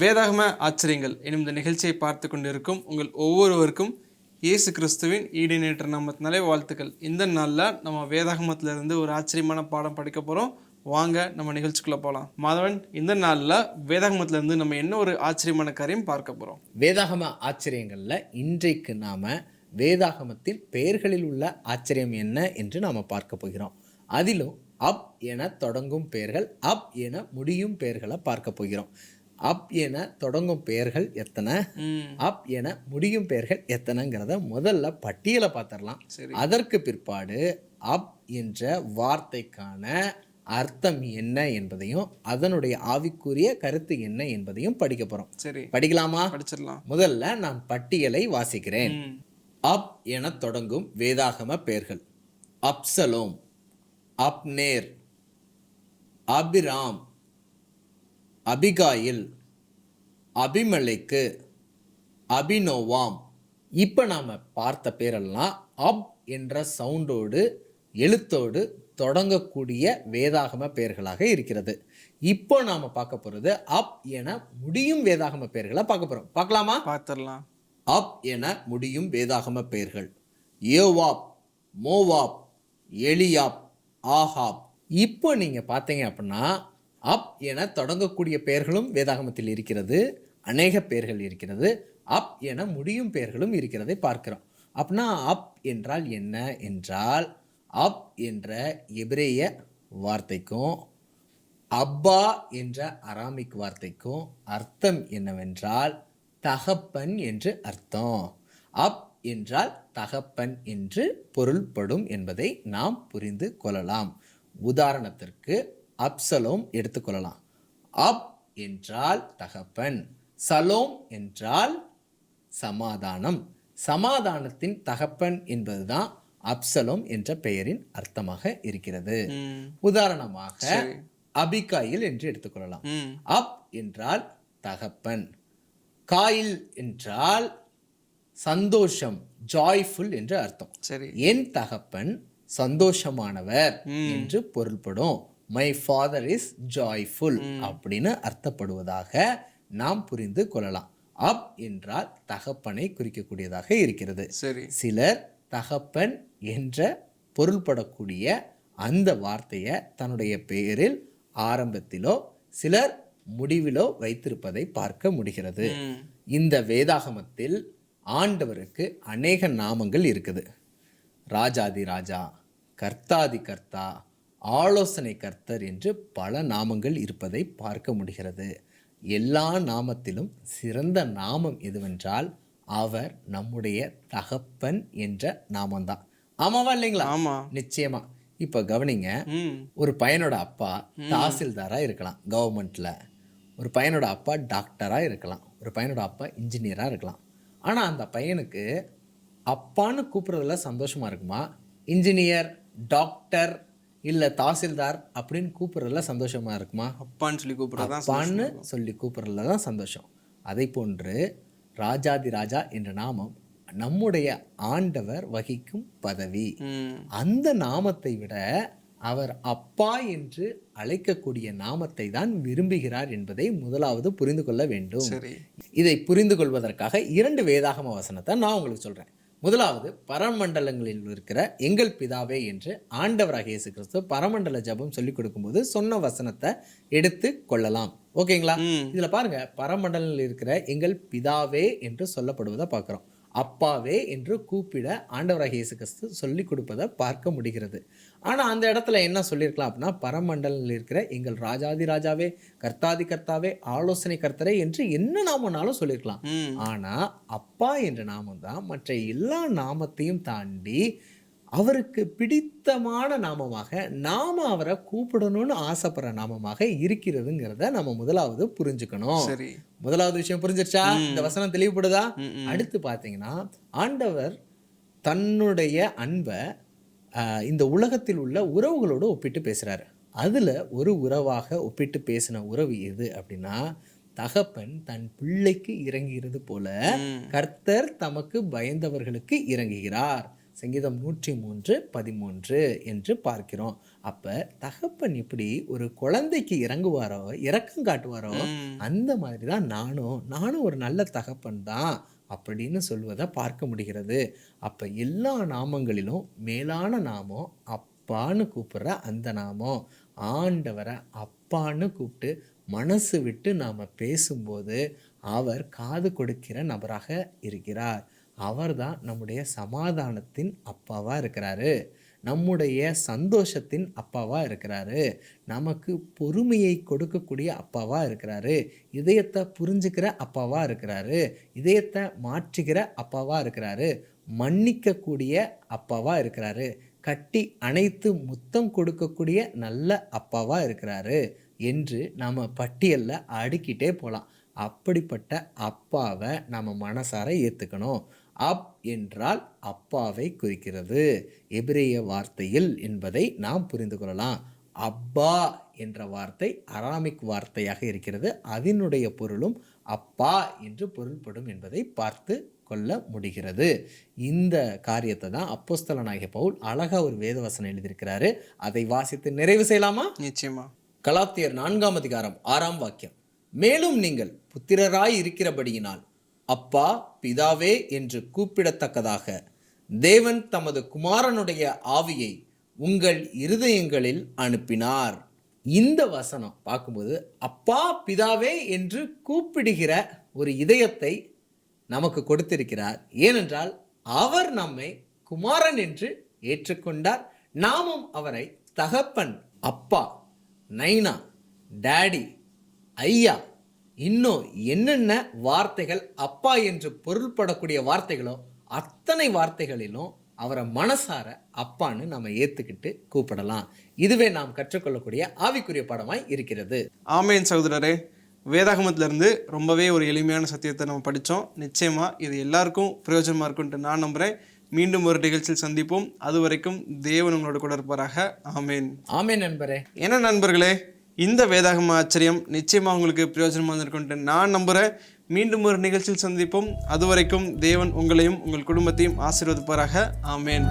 வேதாகம ஆச்சரியங்கள் எனும் இந்த நிகழ்ச்சியை பார்த்து கொண்டிருக்கும் உங்கள் ஒவ்வொருவருக்கும் இயேசு கிறிஸ்துவின் ஈடுநேற்ற நாமத்தினாலே வாழ்த்துக்கள். இந்த நாளில் நம்ம வேதாகமத்திலிருந்து ஒரு ஆச்சரியமான பாடம் படிக்க போகிறோம் வாங்க நம்ம நிகழ்ச்சிக்குள்ளே போகலாம் மாதவன் இந்த நாளில் வேதாகமத்திலேருந்து நம்ம என்ன ஒரு ஆச்சரியமான காரியம் பார்க்க போகிறோம் வேதாகம ஆச்சரியங்களில் இன்றைக்கு நாம் வேதாகமத்தின் பெயர்களில் உள்ள ஆச்சரியம் என்ன என்று நாம் பார்க்க போகிறோம். அதிலும் அப் என தொடங்கும் பெயர்கள் அப் என முடியும் பெயர்களை பார்க்க போகிறோம். அப் என தொடங்கும் பெயர்கள் எத்தனை? அப் என முடியும் பெயர்கள் எத்தனைங்கிறத முதல்ல பட்டியலை பார்த்துடலாம். சரி. அதற்கு பிற்பாடு அப் என்ற வார்த்தைக்கான அர்த்தம் என்ன என்பதையும் அதனுடைய ஆவிக்குரிய கருத்து என்ன என்பதையும் படிக்க போகிறோம் சரி. படிக்கலாமா? படிச்சிடலாம். முதல்ல நான் பட்டியலை வாசிக்கிறேன். அப் என தொடங்கும் வேதாகம பெயர்கள். Absalom Abner Abiram Abigail Abimelech Abinoam. இப்போ நாம் பார்த்த பேரெல்லாம் அப் என்ற சவுண்டோடு எழுத்தோடு தொடங்கக்கூடிய வேதாகம பெயர்களாக இருக்கிறது. இப்போ நாம் பார்க்க போகிறது அப் என முடியும் வேதாகம பெயர்களை பார்க்க போகிறோம் பார்க்கலாமா? பார்த்துடலாம். அப் என முடியும் வேதாகம பெயர்கள். யோவாப் மோவாப் எலியாப் ஆஹாப் இப்போ நீங்கள் பார்த்தீங்க அப்படின்னா அப் என தொடங்கக்கூடிய பெயர்களும் வேதாகமத்தில் இருக்கிறது அநேக பெயர்கள் இருக்கிறது அப் என முடியும் பெயர்களும் இருக்கிறதை பார்க்கிறோம். அப்படின்னா அப் என்றால் என்ன? என்றால் அப் என்ற எபிரேய வார்த்தைக்கும் அப்பா என்ற அராமிக் வார்த்தைக்கும் அர்த்தம் என்னவென்றால் தகப்பன் என்று அர்த்தம். அப் என்றால் தகப்பன் என்று பொருள்படும் என்பதை நாம் புரிந்து கொள்ளலாம். உதாரணத்திற்கு அப்சலோம் எடுத்துக்கொள்ளலாம். அப் என்றால் தகப்பன் சலோம் என்றால் சமாதானம். சமாதானத்தின் தகப்பன் என்பதுதான் அப்சலோம் என்ற பெயரின் அர்த்தமாக இருக்கிறது. உதாரணமாக. அபிகாயில் என்று எடுத்துக்கொள்ளலாம். அப் என்றால் தகப்பன் காயில் என்றால் சந்தோஷம் ஜாய்ஃபுல் என்று அர்த்தம். சரி. என் தகப்பன் சந்தோஷமானவர் என்று பொருள்படும். மை ஃபாதர் இஸ் ஜாய்ஃபுல் அப்படின்னு அர்த்தப்படுவதாக நாம் புரிந்து கொள்ளலாம். அப் என்றால் தகப்பனை குறிக்கக்கூடியதாக இருக்கிறது. சரி. சிலர் தகப்பன் என்ற பொருள்படக்கூடிய அந்த வார்த்தையை தன்னுடைய பெயரில் ஆரம்பத்திலோ சிலர் முடிவிலோ வைத்திருப்பதை பார்க்க முடிகிறது. இந்த வேதாகமத்தில் ஆண்டவருக்கு அநேக நாமங்கள் இருக்குது. ராஜாதி ராஜா கர்த்தாதி கர்த்தா ஆலோசனை கர்த்தர் என்று பல நாமங்கள் இருப்பதை பார்க்க முடிகிறது. எல்லா நாமத்திலும் சிறந்த நாமம் எதுவென்றால் அவர் நம்முடைய தகப்பன் என்ற நாமம்தான். ஆமாவா இல்லைங்களா? ஆமா. நிச்சயமா. இப்போ கவனிங்க ஒரு பையனோட அப்பா தாசில்தாராக இருக்கலாம் கவர்மெண்ட்டில் ஒரு பையனோட அப்பா டாக்டராக இருக்கலாம் ஒரு பையனோட அப்பா இன்ஜினியராக இருக்கலாம். ஆனால் அந்த பையனுக்கு அப்பான்னு கூப்பிட்றதுல சந்தோஷமா இருக்குமா? இன்ஜினியர் டாக்டர் இல்லை தாசில்தார் அப்படின்னு கூப்பிட்றதுல சந்தோஷமா இருக்குமா? அப்பான்னு சொல்லி கூப்பிட்றதான் அப்பான்னு சொல்லி கூப்பிட்றதுல தான் சந்தோஷம். அதை போன்று ராஜாதி ராஜா என்ற நாமம் நம்முடைய ஆண்டவர் வகிக்கும் பதவி. அந்த நாமத்தை விட அவர் அப்பா என்று அழைக்கக்கூடிய நாமத்தை தான் விரும்புகிறார் என்பதை முதலாவது புரிந்து கொள்ள வேண்டும். இதை புரிந்து கொள்வதற்காக இரண்டு வேதாகம வசனத்தை நான் உங்களுக்கு சொல்றேன். முதலாவது பரமண்டலங்களில் இருக்கிற எங்கள் பிதாவே என்று ஆண்டவராக இயேசு கிறிஸ்து பரமண்டல ஜெபம் சொல்லி கொடுக்கும்போது சொன்ன வசனத்தை எடுத்து கொள்ளலாம். ஓகேங்களா. இதுல பாருங்க பரமண்டலங்களில் இருக்கிற எங்கள் பிதாவே என்று சொல்லப்படுவதை பார்க்குறோம். அப்பாவே என்று கூப்பிட ஆண்டவராக இயேசு கிறிஸ்து சொல்லி கொடுப்பதை பார்க்க முடிகிறது. ஆனா அந்த இடத்துல என்ன சொல்லியிருக்கலாம் அப்படின்னா பரமண்டலத்தில் இருக்கிற எங்கள் ராஜாதி ராஜாவே கர்த்தாதி கர்த்தாவே ஆலோசனை கர்த்தரே என்று என்ன நாமனாலும் சொல்லியிருக்கலாம். ம். ஆனா அப்பா என்ற நாமம் தான் மற்ற எல்லா நாமத்தையும் தாண்டி அவருக்கு பிடித்தமான நாமமாக நாம அவரை கூப்பிடணும்னு ஆசைப்படுற நாமமாக இருக்கிறதுங்கிறத நம்ம முதலாவது புரிஞ்சுக்கணும். சரி. முதலாவது விஷயம் புரிஞ்சிருச்சா? இந்த வசனம் தெளிவுபடுதா. அடுத்து பார்த்தீங்கன்னா ஆண்டவர் தன்னுடைய அன்பை இந்த உலகத்தில் உள்ள உறவுகளோடு ஒப்பிட்டு பேசுறாரு. அதுல ஒரு உறவாக ஒப்பிட்டு பேசின உறவு எது அப்படின்னா தகப்பன் தன் பிள்ளைக்கு இறங்குகிறது போல. கர்த்தர் தமக்கு பயந்தவர்களுக்கு இறங்குகிறார். சங்கீதம் நூற்றி மூன்று பதிமூன்று என்று பார்க்கிறோம். அப்போ தகப்பன் இப்படி ஒரு குழந்தைக்கு இறங்குவாரோ இரக்கம் காட்டுவாரோ அந்த மாதிரி தான் நானும் நானும் ஒரு நல்ல தகப்பன் தான் அப்படின்னு சொல்வதை பார்க்க முடிகிறது. அப்போ எல்லா நாமங்களிலும் மேலான நாமம் அப்பான்னு கூப்பிடுற அந்த நாமம். ஆண்டவரை அப்பான்னு கூப்பிட்டு மனசு விட்டு நாம் பேசும்போது அவர் காது கொடுக்கிற நபராக இருக்கிறார். அவர் தான் நம்முடைய சமாதானத்தின் அப்பாவாக இருக்கிறாரு. நம்முடைய சந்தோஷத்தின் அப்பாவாக இருக்கிறாரு. நமக்கு பொறுமையை கொடுக்கக்கூடிய அப்பாவாக இருக்கிறாரு. இதயத்தை புரிஞ்சுக்கிற அப்பாவாக இருக்கிறாரு. இதயத்தை மாற்றுகிற அப்பாவாக இருக்கிறாரு. மன்னிக்கக்கூடிய அப்பாவாக இருக்கிறாரு. கட்டி அனைத்து முத்தம் கொடுக்கக்கூடிய நல்ல அப்பாவாக இருக்கிறாரு என்று நாம் பட்டியலில் அடுக்கிட்டே போகலாம் அப்படிப்பட்ட அப்பாவை நம்ம மனசார ஏற்றுக்கணும் அப் என்றால் அப்பாவை குறிக்கிறது. எபிரேய வார்த்தையில் என்பதை நாம் புரிந்து கொள்ளலாம். அப்பா என்ற வார்த்தை அராமிக் வார்த்தையாக இருக்கிறது. அதனுடைய பொருளும் அப்பா என்று பொருள்படும் என்பதை பார்த்து கொள்ள முடிகிறது. இந்த காரியத்தை தான் அப்போஸ்தலனாகிய பவுல் அழகா ஒரு வேதவசனம் எழுதியிருக்கிறாரு. அதை வாசித்து நிறைவு செய்யலாமா? நிச்சயமா. கலாத்தியர் நான்காம் அதிகாரம் ஆறாம் வாக்கியம். மேலும் நீங்கள் புத்திரராய் இருக்கிறபடியினால் அப்பா பிதாவே என்று கூப்பிடத்தக்கதாக. தேவன் தமது குமாரனுடைய ஆவியை உங்கள் இருதயங்களில் அனுப்பினார். இந்த வசனம் பார்க்கும்போது அப்பா பிதாவே என்று கூப்பிடுகிற ஒரு இதயத்தை நமக்கு கொடுத்திருக்கிறார். ஏனென்றால் அவர் நம்மை குமாரன் என்று ஏற்றுக்கொண்டார். நாமும் அவரை தகப்பன் அப்பா நைனா டேடி ஐயா இன்னும் என்னென்ன வார்த்தைகள் அப்பா என்று பொருள்படக்கூடிய வார்த்தைகளோ அத்தனை வார்த்தைகளிலும் அவரை மனசார அப்பான்னு நம்ம ஏற்றுக்கிட்டு கூப்பிடலாம். இதுவே நாம் கற்றுக்கொள்ளக்கூடிய ஆவிக்குரிய பாடமாய் இருக்கிறது. ஆமேன் சகோதரரே. வேதாகமத்திலிருந்து ரொம்பவே ஒரு எளிமையான சத்தியத்தை நம்ம படித்தோம். நிச்சயமாக இது எல்லாருக்கும் பிரயோஜனமாக இருக்கும்ட்டு நான் நம்புகிறேன் மீண்டும் ஒரு நிகழ்ச்சியில் சந்திப்போம். அது வரைக்கும் தேவன் உங்களோட கூட இருப்பாராக. ஆமேன். ஆமே நண்பரே. என்ன நண்பர்களே? இந்த வேதாகம ஆச்சரியம் நிச்சயமாக உங்களுக்கு பிரயோஜனமாக இருக்கும்ட்டு நான் நம்புகிறேன் மீண்டும் ஒரு நிகழ்ச்சியில் சந்திப்போம். அதுவரைக்கும் தேவன் உங்களையும் உங்கள் குடும்பத்தையும் ஆசீர்வதிப்பாராக. ஆமேன்.